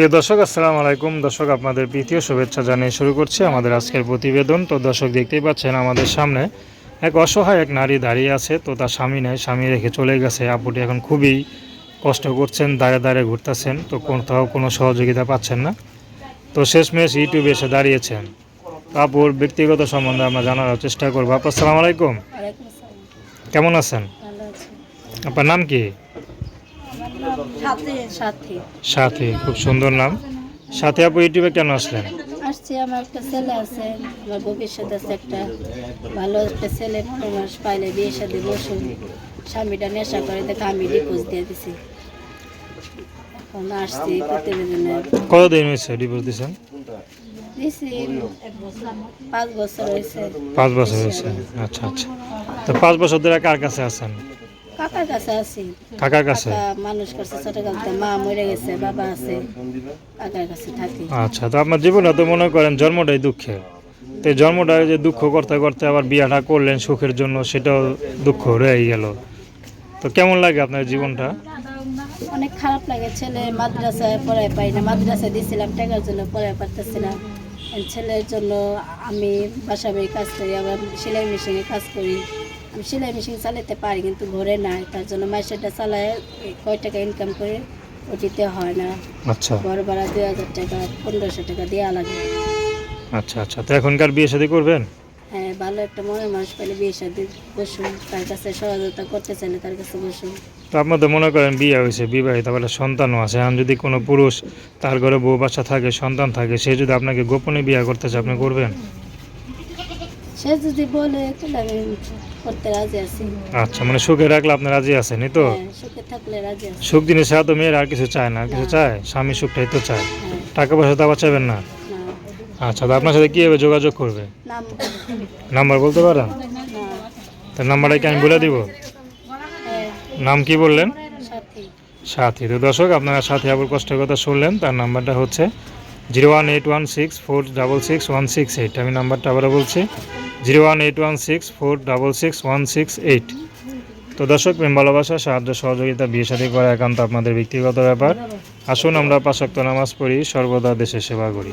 প্রিয় দর্শক আসসালামু আলাইকুম। দর্শক আপনাদের প্রীতীয় শুভেচ্ছা জানিয়ে শুরু করছি আমাদের আজকের প্রতিবেদন। তো দর্শক দেখতেই পাচ্ছেন আমাদের সামনে এক অসহায় এক নারী দাঁড়িয়ে আছে। তো তার স্বামী নেয় স্বামী রেখে চলে গেছে। আপুটি এখন খুবই কষ্ট করছেন দাঁড়ে দাঁড়িয়ে ঘুরতেছেন। তো কোথাও কোনো সহযোগিতা পাচ্ছেন না। তো শেষমেশ ইউটিউবে এসে দাঁড়িয়েছেন। তো আপুর ব্যক্তিগত সম্বন্ধে আমরা জানার চেষ্টা করব। আপু আসসালামু আলাইকুম। কেমন আছেন? আপনার নাম কি? সাথে। সাথে। খুব সুন্দর নাম। সাথী আপু ইউটিউবে কেন আসলেন? আসছি আমার একটা ছেলে আছে আমার ভবিষ্যৎ আছে একটা ভালো একটা ছেলে মাস পাইলে বিয়ে সাথে বসুন। স্বামীটা নেশা করে দেখে আমি ডিপোজ দিয়ে দিছি। এখন আসছি প্রতিবেদনে। কতদিন হয়েছে ডিভোর্স দিয়েছেন পাঁচ বছর হয়েছে। পাঁচ বছর হয়েছে। আচ্ছা আচ্ছা। তো পাঁচ বছর ধরে কার কাছে আছেন? কাকার কাছে আছি। কাকার কাছে? মানুষ করছে ছোটকালতে মা মরে গেছে বাবা আছে। কাকার কাছে থাকি। আচ্ছা তো আপনার জীবনে তো মনে করেন জন্মটাই দুঃখের তো জন্মটা যে দুঃখ করতে করতে আবার বিয়াটা করলেন সুখের জন্য সেটাও দুঃখ রয়ে গেল। তো কেমন লাগে আপনার জীবনটা? অনেক খারাপ লাগে ছেলে মাদ্রাসায় পড়ায় পাই না। মাদ্রাসায় দিয়েছিলাম টাকার জন্য পড়ায় পারতেছিলাম ছেলের জন্য আমি বাসা বাড়ি কাজ করি আবার সেলাই মেশিনে কাজ করি। সেলাই মেশিন চালাতে পারি কিন্তু ঘরে নাই তার জন্য মাসেটা চালায় কয় টাকা ইনকাম করে ও দিতে হয় না। আচ্ছা। ঘর ভাড়া দুই হাজার টাকা পনেরোশো টাকা দেওয়া লাগে। আচ্ছা আচ্ছা। তো এখনকার বিয়ে শাদী করবেন? হ্যাঁ ভালো একটা মনে মানুষ পেলে বিয়ে সাথে বসুন। তার কাছে সহযোগিতা করতে চাইলে তার কাছে বসুন। তো আপনাদের মনে করেন বিয়ে হয়েছে বিবাহিত বলে সন্তানও আছে। এখন যদি কোনো পুরুষ তার ঘরে বউ বাচ্চা থাকে সন্তান থাকে সে যদি আপনাকে গোপনে বিয়ে করতে চায় আপনি করবেন? সে যদি বলে তাহলে আমি করতে রাজি আছি। আচ্ছা মানে সুখে রাখলে আপনি রাজি আছেন তো? হ্যাঁ, সুখে থাকলে রাজি আছি। সুখ ছাড়া তো মেয়ের আর কিছু চায় না আর কিছু চায়? স্বামী সুখটাই তো চায়। হ্যাঁ, টাকা পয়সা তো আবার চাইবেন না? আচ্ছা তো আপনার সাথে কীভাবে যোগাযোগ করবে? নাম নাম্বার বলতে পারেন? তার নাম্বারটা কি আমি বলে দিব? হ্যাঁ, নাম কি বললেন? সাথী। সাথী। তো দর্শক আপনারা সাথী আবুল কষ্টের কথা শুনলেন তার নাম্বারটা হচ্ছে zero one eight one six four double six one six eight. আমি নাম্বারটা আবারও বলছি। Zero one eight one six four double six one six eight. তো দর্শক, প্রেম ভালোবাসা, সাহায্য, সহযোগিতা, বিয়ে সাথে করা একান্ত আপনাদের ব্যক্তিগত ব্যাপার। আসুন আমরা পাশাক্ত নামাজ পড়ি, সর্বদা দেশের সেবা করি।